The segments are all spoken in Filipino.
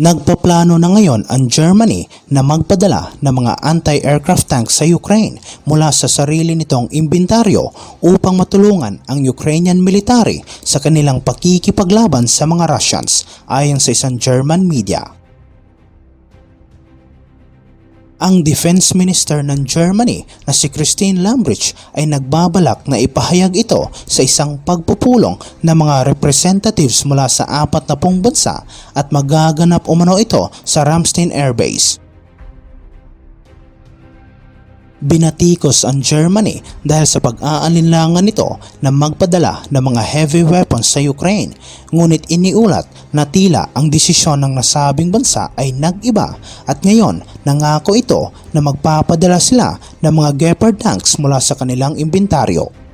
Nagpaplano na ngayon ang Germany na magpadala ng mga anti-aircraft tanks sa Ukraine mula sa sarili nitong imbentaryo upang matulungan ang Ukrainian military sa kanilang pakikipaglaban sa mga Russians ayon sa isang German media. Ang Defense Minister ng Germany na si Christine Lambrecht ay nagbabalak na ipahayag ito sa isang pagpupulong ng mga representatives mula sa apat na pong bansa at magaganap umano ito sa Ramstein Air Base. Binatikos ang Germany dahil sa pag-aalinlangan nito na magpadala ng mga heavy weapons sa Ukraine. Ngunit iniulat na tila ang desisyon ng nasabing bansa ay nag-iba at ngayon nangako ito na magpapadala sila ng mga Gepard tanks mula sa kanilang imbentaryo.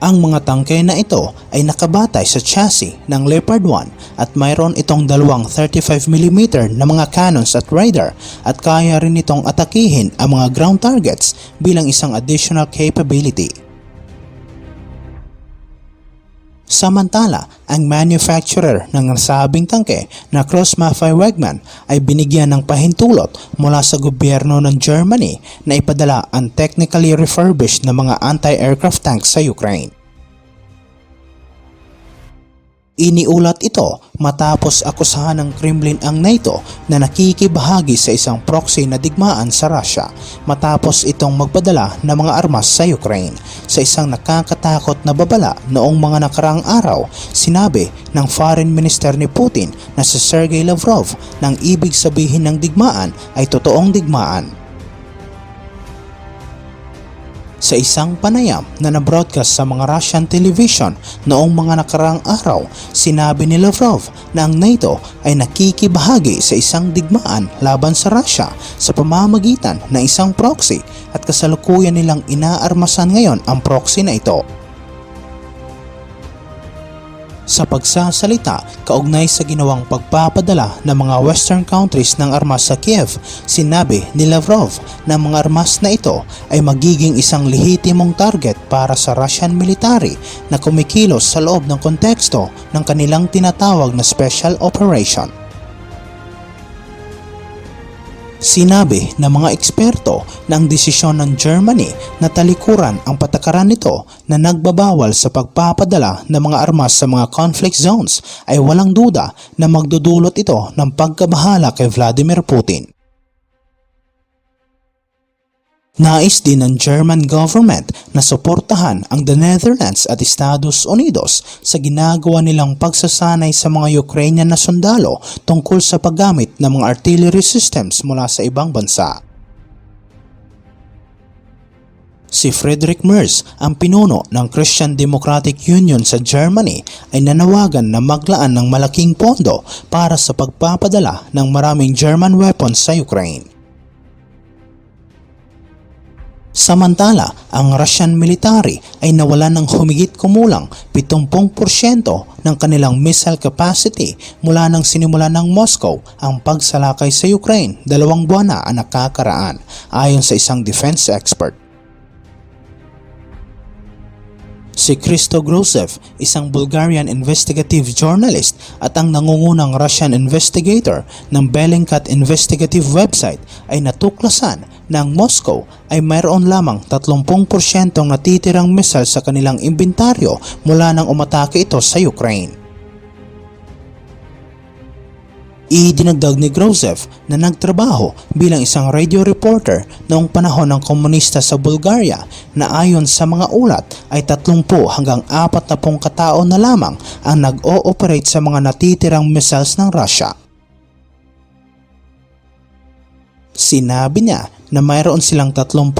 Ang mga tangke na ito ay nakabatay sa chassis ng Leopard 1 at mayroon itong dalawang 35mm na mga cannons at radar at kaya rin itong atakihin ang mga ground targets bilang isang additional capability. Samantala, ang manufacturer ng nasabing tangke na Cross Maffei Wegmann ay binigyan ng pahintulot mula sa gobyerno ng Germany na ipadala ang technically refurbished na mga anti-aircraft tanks sa Ukraine. Iniulat ito matapos akusahan ng Kremlin ang NATO na nakikibahagi sa isang proxy na digmaan sa Russia matapos itong magpadala ng mga armas sa Ukraine. Sa isang nakakatakot na babala noong mga nakaraang araw, sinabi ng Foreign Minister ni Putin na si Sergey Lavrov na ang ibig sabihin ng digmaan ay totoong digmaan. Sa isang panayam na na-broadcast sa mga Russian television noong mga nakarang araw, sinabi ni Lavrov na ang NATO ay nakikibahagi sa isang digmaan laban sa Russia sa pamamagitan ng isang proxy at kasalukuyan nilang inaarmasan ngayon ang proxy na ito. Sa pagsasalita kaugnay sa ginawang pagpapadala ng mga western countries ng armas sa Kiev, sinabi ni Lavrov na mga armas na ito ay magiging isang lehitimong target para sa Russian military na kumikilos sa loob ng konteksto ng kanilang tinatawag na special operation. Sinabi ng mga eksperto na desisyon ng Germany na talikuran ang patakaran nito na nagbabawal sa pagpapadala ng mga armas sa mga conflict zones ay walang duda na magdudulot ito ng pagkabahala kay Vladimir Putin. Nais din ng German government na suportahan ang the Netherlands at Estados Unidos sa ginagawa nilang pagsasanay sa mga Ukrainian na sundalo tungkol sa paggamit ng mga artillery systems mula sa ibang bansa. Si Friedrich Merz, ang pinuno ng Christian Democratic Union sa Germany, ay nanawagan na maglaan ng malaking pondo para sa pagpapadala ng maraming German weapons sa Ukraine. Samantala, ang Russian military ay nawalan ng humigit kumulang 70% ng kanilang missile capacity mula nang sinimula ng Moscow ang pagsalakay sa Ukraine dalawang buwan na ang nakakaraan ayon sa isang defense expert. Si Christo Grosev, isang Bulgarian investigative journalist at ang nangungunang Russian investigator ng Bellingcat Investigative website ay natuklasan ang Moscow ay mayroon lamang 30% natitirang missile sa kanilang inventaryo mula nang umatake ito sa Ukraine. Idinagdag ni Grozev na nagtrabaho bilang isang radio reporter noong panahon ng komunista sa Bulgaria na ayon sa mga ulat ay 30 hanggang 40 katao na lamang ang nag-ooperate sa mga natitirang missiles ng Russia. Sinabi niya na mayroon silang 30%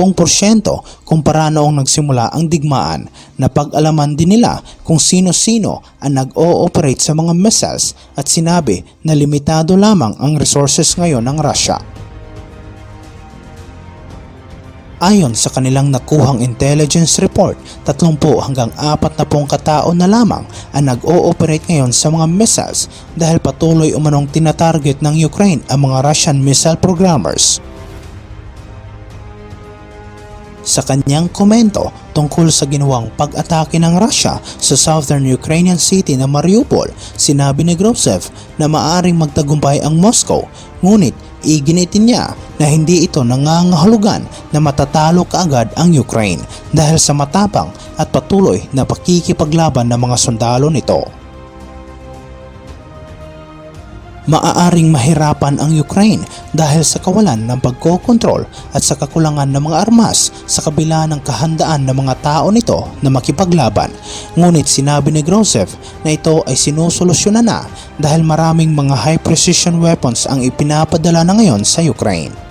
kumpara noong nagsimula ang digmaan na pag-alaman din nila kung sino-sino ang nag-ooperate sa mga missiles at sinabi na limitado lamang ang resources ngayon ng Russia. Ayon sa kanilang nakuhang intelligence report, 30 hanggang 40 katao na lamang ang nag-ooperate ngayon sa mga missiles dahil patuloy umanong tinatarget ng Ukraine ang mga Russian missile programmers. Sa kanyang komento tungkol sa ginawang pag-atake ng Russia sa southern Ukrainian city na Mariupol, sinabi ni Grozhev na maaring magtagumpay ang Moscow, ngunit iginitin niya na hindi ito nangangahulugan na matatalo kaagad ang Ukraine dahil sa matapang at patuloy na pakikipaglaban ng mga sundalo nito. Maaaring mahirapan ang Ukraine dahil sa kawalan ng pagkokontrol at sa kakulangan ng mga armas sa kabila ng kahandaan ng mga tao nito na makipaglaban. Ngunit sinabi ni Grozhev na ito ay sinusolusyonan na dahil maraming mga high precision weapons ang ipinapadala na ngayon sa Ukraine.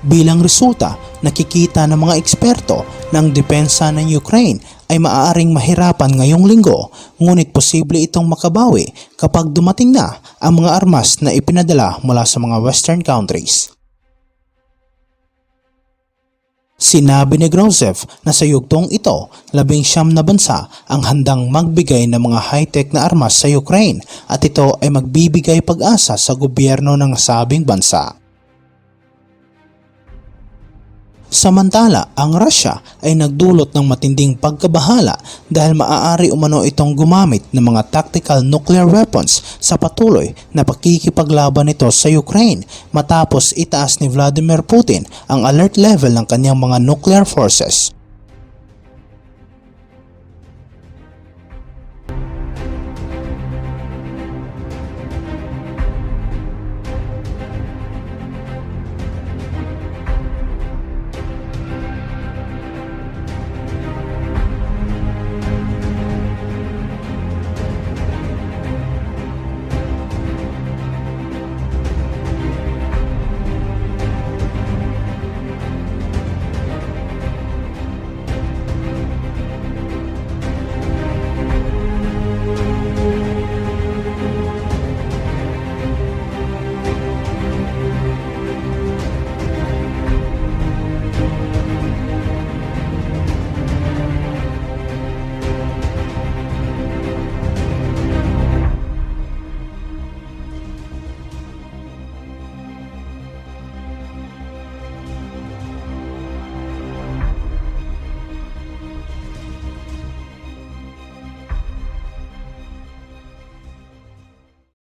Bilang resulta, nakikita ng mga eksperto ng depensa ng Ukraine ay maaaring mahirapan ngayong linggo ngunit posible itong makabawi kapag dumating na ang mga armas na ipinadala mula sa mga western countries. Sinabi ni Grozhev na sa yugtong ito, labing siyam na bansa ang handang magbigay ng mga high-tech na armas sa Ukraine at ito ay magbibigay pag-asa sa gobyerno ng sabing bansa. Samantala, ang Russia ay nagdulot ng matinding pagkabahala dahil maaari umano itong gumamit ng mga tactical nuclear weapons sa patuloy na pakikipaglaban nito sa Ukraine matapos itaas ni Vladimir Putin ang alert level ng kanyang mga nuclear forces.